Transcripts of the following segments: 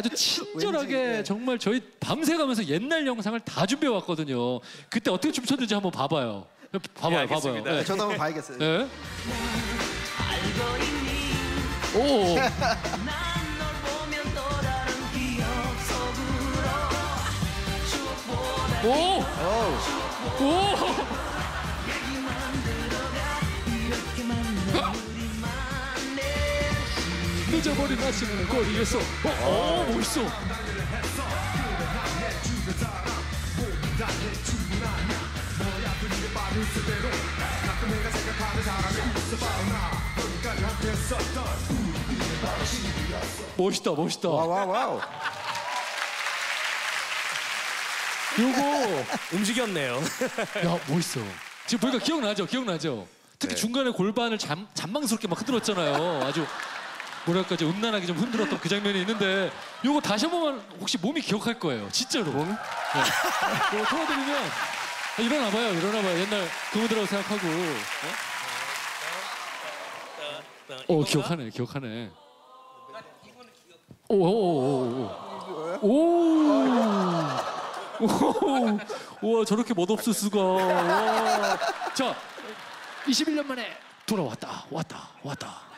아주 친절하게 왠지, 네. 정말 저희 밤새 가면서 옛날 영상을 다 준비해 왔거든요. 그때 어떻게 춤췄는지 한번 봐봐요. 봐봐요, 예, 봐봐요. 알겠습니다. 네. 저도 한번 봐야겠어요. 네. 오, 오, 어우, 오. 늦어버린 아침에는 거리에서 어, 어 멋있어 멋있다 멋있다 와우 와우 와우. 요거 움직였네요. 야 멋있어 지금 보니까 기억나죠 기억나죠 특히 네. 중간에 골반을 잠, 잔망스럽게 막 흔들었잖아요 아주 뭐랄까 좀 음란하게 좀 흔들었던 그 장면이 있는데 요거 다시 한 번만 혹시 몸이 기억할 거예요 진짜로 몸? 네. 이거 틀어드리면 아, 일어나봐요 일어나봐요 옛날 그분들하고 생각하고 어? 어 기억하네 기억하네 오오오오 오 오. 와 저렇게 멋없을 수가. 와. 자, 21년 만에 돌아왔다. 왔다. 왔다.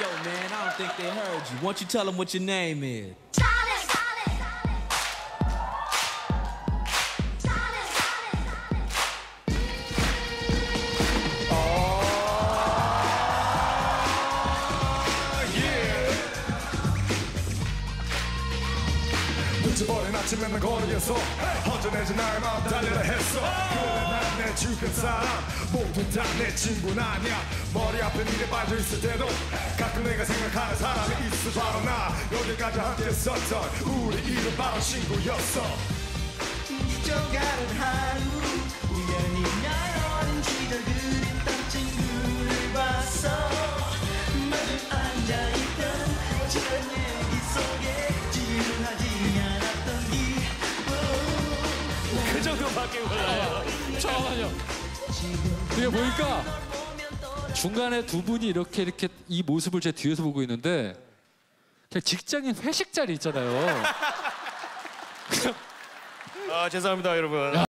Yo, man, I don't think they heard you. Why don't you tell them what your name is? Charlie, Charlie, Charlie, Charlie, 늦어버린 아침에 난 거리에서 허전해진 나의 마음 달리려 했어 그래 난 내 주변 사람. 모두 다 내 친구는 아니야. 머리 아픈 일에 빠져있을 때도 가끔 내가 생각하는 사람이 있어. 바로 나. 여기까지 함께 썼던 우리 이름 바로 친구였어. 잊어가는 하루. 우연히 날 어린 시절 그립던 친구를 봤어. 마주 앉아있던 지난 얘기 속에 지루하지 않았던 기분 그 정도밖에 몰라요. 잠깐만요. 이게 보니까 중간에 두 분이 이렇게 이렇게 이 모습을 제 뒤에서 보고 있는데 그냥 직장인 회식 자리 있잖아요. 아 죄송합니다 여러분.